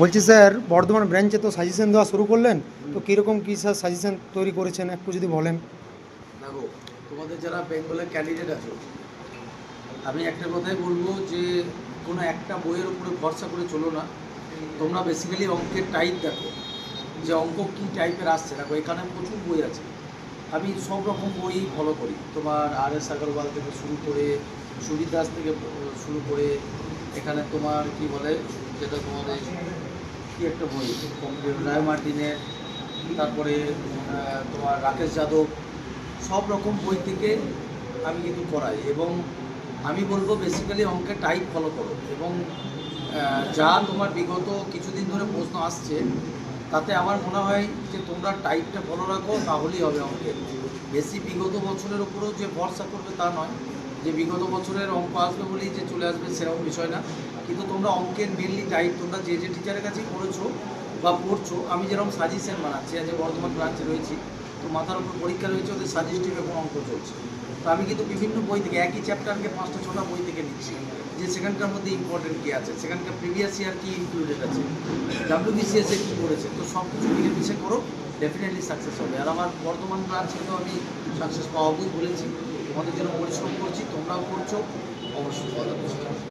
বলছি, স্যার, বর্ধমান ব্রাঞ্চে তো সাজেশন দেওয়া শুরু করলেন, তো কীরকম কী স্যার সাজেশন তৈরি করেছেন? একটু যদি বলেন। দেখো, তোমাদের যারা বেঙ্গলের ক্যান্ডিডেট আছো, আমি একটা কথাই বলব যে, কোনো একটা বইয়ের উপরে ভরসা করে চলো না। তোমরা বেসিক্যালি অঙ্কের টাইপ দেখো, যে অঙ্ক কী টাইপের আসছে। দেখো, এখানে প্রচুর বই আছে। আমি সব রকম বই ফলো করি। তোমার আর এস আগরওয়াল থেকে শুরু করে সুবির দাস থেকে শুরু করে এখানে তোমার কি বলে, যেটা তোমাদের কি একটা বই রায় মার্টিনের, তারপরে তোমার রাকেশ যাদব, সব রকম বই থেকে আমি কিন্তু করাই এবং আমি বলব বেসিক্যালি অঙ্কের টাইপ ফলো করো এবং যা তোমার বিগত কিছুদিন ধরে প্রশ্ন আসছে, তাতে আমার মনে হয় যে তোমরা টাইপটা ফলো রাখো, তাহলেই হবে অঙ্কের। বেশি বিগত বছরের উপরেও যে ভরসা করবে তা নয়। যে বিগত বছরের অঙ্ক আসবে বলেই যে চলে আসবে সেরকম বিষয় না। কিন্তু তোমরা অঙ্কের মেনলি টাইপ তোমরা যে যে টিচারের কাছেই পড়েছো বা পড়ছো, আমি যেরকম সাজেশন বানাচ্ছি, আজ বর্ধমান ব্রাঞ্চে রয়েছি, তো মাথার উপর পরীক্ষা রয়েছে, ওদের সাজেস্টিভ এবং অঙ্ক চলছে। তো আমি কিন্তু বিভিন্ন বই থেকে, একই চ্যাপ্টারকে পাঁচটা, ছটা বই থেকে নিচ্ছি, যে সেখানকার মধ্যে ইম্পর্টেন্ট কী আছে, সেখানকার প্রিভিয়াস ইয়ার কী ইনক্লুডেড আছে ডাব্লিউবিসিএস কী করেছে, তো সব কিছু মিলে মিশে করো ডেফিনেটলি সাকসেস হবে। আর আমার বর্তমান ব্রাঞ্চে তো আমি সাকসেস পাওয়াবই বলেছি, তোমাদের জন্য পরিশ্রম করছি। করছ অবশ্যই